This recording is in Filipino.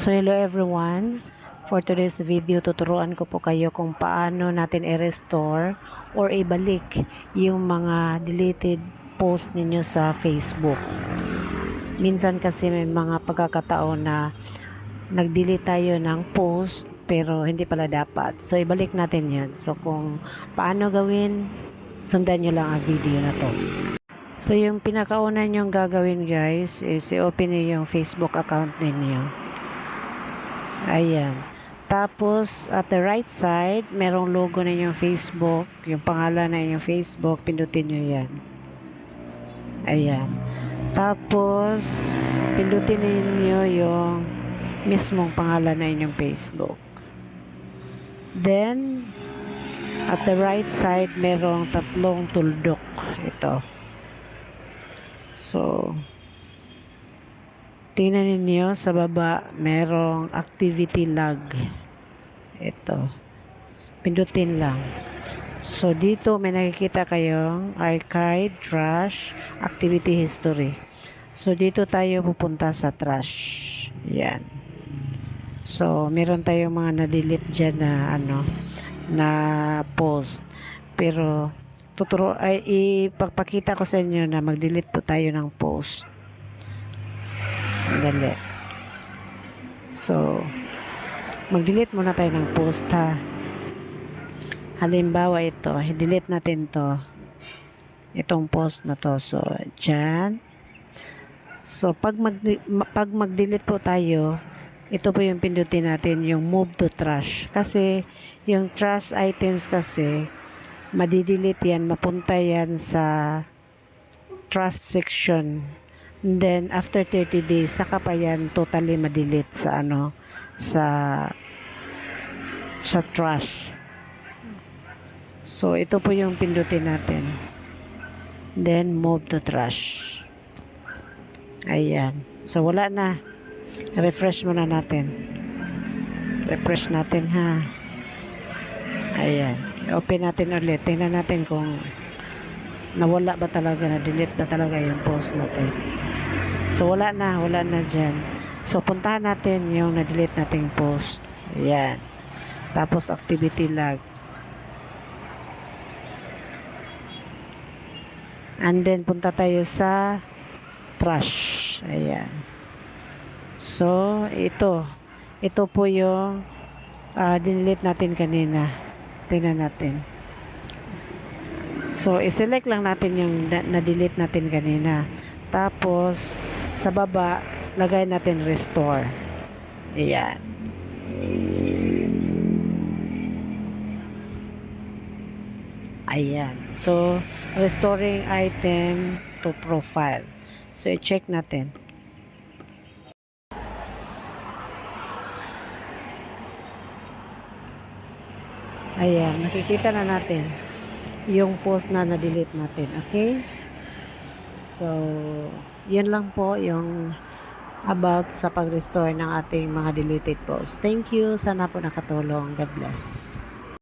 So hello everyone. For today's video, tuturuan ko po kayo kung paano natin i-restore or ibalik yung mga deleted post ninyo sa Facebook. Minsan kasi may mga pagkakataon na nag-delete tayo ng post pero hindi pala dapat. So ibalik natin yan. So kung paano gawin, sundan nyo lang ang video na to. So yung pinakauna nyong gagawin guys is i-open nyo yung Facebook account ninyo. Ayan. Tapos, at the right side, merong logo na yung Facebook, yung pangalan na yung Facebook, pindutin nyo yan. Ayan. Tapos, pindutin ninyo yung mismong pangalan na inyong Facebook. Then, at the right side, merong tatlong tuldok. Ito. So, tingnan ninyo sa baba, merong activity log. Ito. Pindutin lang. So, dito may nakikita kayong archive, trash, activity history. So, dito tayo pupunta sa trash. Yan. So, meron tayong mga na-delete dyan na ano, na post. Pero, tuturo, ay, ipagpakita ko sa inyo na mag-delete po tayo ng post. Dali. So, mag-delete muna tayo ng post ha. Halimbawa ito, i-delete natin to. Itong post na to. So, dyan. So, pag mag pag mag-delete po tayo, ito po yung pindutin natin, yung move to trash. Kasi, yung trash items kasi, madidelete yan, mapunta yan sa trash section. Then, after 30 days, saka pa yan totally madelete sa ano, sa sa trash. So, ito po yung pindutin natin. Then, move to trash. Ayan. So, wala na. Refresh muna natin. Refresh natin, ha. Ayan. Open natin ulit. Tingnan natin kung nawala ba talaga, na-delete ba talaga yung post natin. So, wala na. Wala na dyan. So, puntahan natin yung na-delete nating post. Ayan. Tapos, activity log. And then, punta tayo sa trash. Ayan. So, ito. Ito po yung uh, dinelete natin kanina. Tingnan natin. So, i-select lang natin yung na- na-delete natin kanina. Tapos, sa baba, lagay natin restore. Ayan. Ayan. So, restoring item to profile. So, i-check natin. Ayan. Nakikita na natin yung post na na-delete natin. Okay? So, yun lang po yung about sa pag-restore ng ating mga deleted posts. Thank you. Sana po nakatulong. God bless.